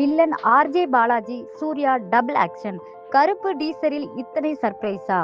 Villain RJ Balaji Suriya double action. Karuppu டீசரில் இத்தனை சர்ப்ரைஸா?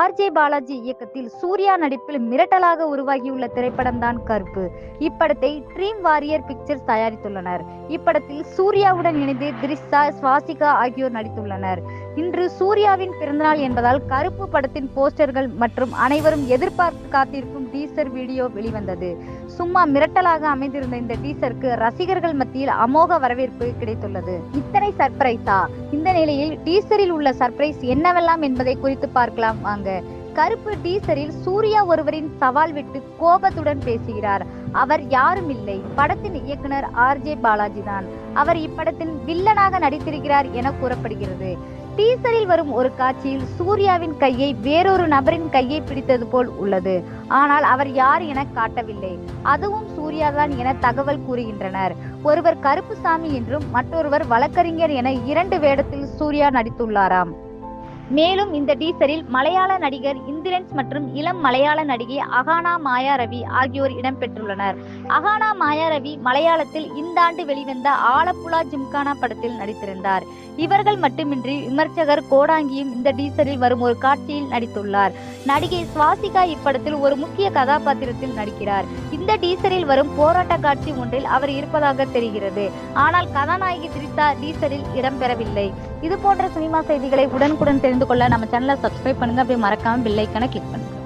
RJ Balaji இயக்கத்தில் சூர்யா நடிப்பில் மிரட்டலாக உருவாகியுள்ள திரைப்படம் தான் கருப்பு. இப்படத்தை ட்ரீம் வாரியர் பிக்சர்ஸ் தயாரித்துள்ளனர். இப்படத்தில் சூர்யாவுடன் இணைந்து திரிஷா சுவாசிகா ஆகியோர் நடித்துள்ளனர். இன்று சூர்யாவின் பிறந்தநாள் என்பதால் கருப்பு படத்தின் போஸ்டர்கள் மற்றும் அனைவரும் எதிர்பார்த்து காத்திருக்கும் டீசர் வீடியோ வெளிவந்தது. சும்மா மிரட்டலாக அமைந்திருந்த இந்த டீசருக்கு ரசிகர்கள் மத்தியில் அமோக வரவேற்பு கிடைத்துள்ளது. இத்தனை சர்ப்ரைஸா? இந்த நிலையில் டீசரில் உள்ள சர்ப்ரைஸ் என்னவெல்லாம் என்பதை குறித்து பார்க்கலாம் வாங்க. கருப்பு டீசரில் சூர்யா ஒருவரின் சவால் விட்டு கோபத்துடன் பேசுகிறார். அவர் யாரும் இல்லை. படத்தின் இயக்குனர் ஆர்ஜே பாலாஜி தான் அவர் இப்படத்தின் வில்லனாக நடித்திருக்கிறார் என கூறப்படுகிறது. டீசரில் வரும் ஒரு காட்சியில் சூர்யாவின் கையை வேறொரு நபரின் கையை பிடித்தது போல் உள்ளது. ஆனால் அவர் யார் என காட்டவில்லை. அதுவும் சூர்யாதான் என தகவல் கூறுகின்றனர். ஒருவர் கருப்புசாமி என்றும் மற்றொருவர் வழக்கறிஞர் என இரண்டு வேடத்தில் சூர்யா நடித்துள்ளாராம். மேலும் இந்த டீசரில் மலையாள நடிகர் இந்திரன்ஸ் மற்றும் இளம் மலையாள நடிகை அகானா மாயா ரவி ஆகியோர் இடம்பெற்றுள்ளனர் அகானா மாயா ரவி மலையாளத்தில் இந்த ஆண்டு வெளிவந்த ஆலப்புழா ஜிம்கானா படத்தில் நடித்திருந்தார். இவர்கள் மட்டுமின்றி விமர்சகர் கோடாங்கியும் இந்த டீசரில் வரும் ஒரு காட்சியில் நடித்துள்ளார். நடிகை சுவாசிகா இப்படத்தில் ஒரு முக்கிய கதாபாத்திரத்தில் நடிக்கிறார். இந்த டீசரில் வரும் போராட்ட காட்சி ஒன்றில் அவர் இருப்பதாக தெரிகிறது. ஆனால் கதாநாயகி திரிதா டீசரில் இடம்பெறவில்லை இது போன்ற சினிமா செய்திகளை உடனுக்குடன் தெரிந்து கொள்ள நம்ம சேனலை சப்ஸ்கிரைப் பண்ணுங்க. அப்படியே மறக்காம பில்லைக்கான கிளிக் பண்ணுங்க.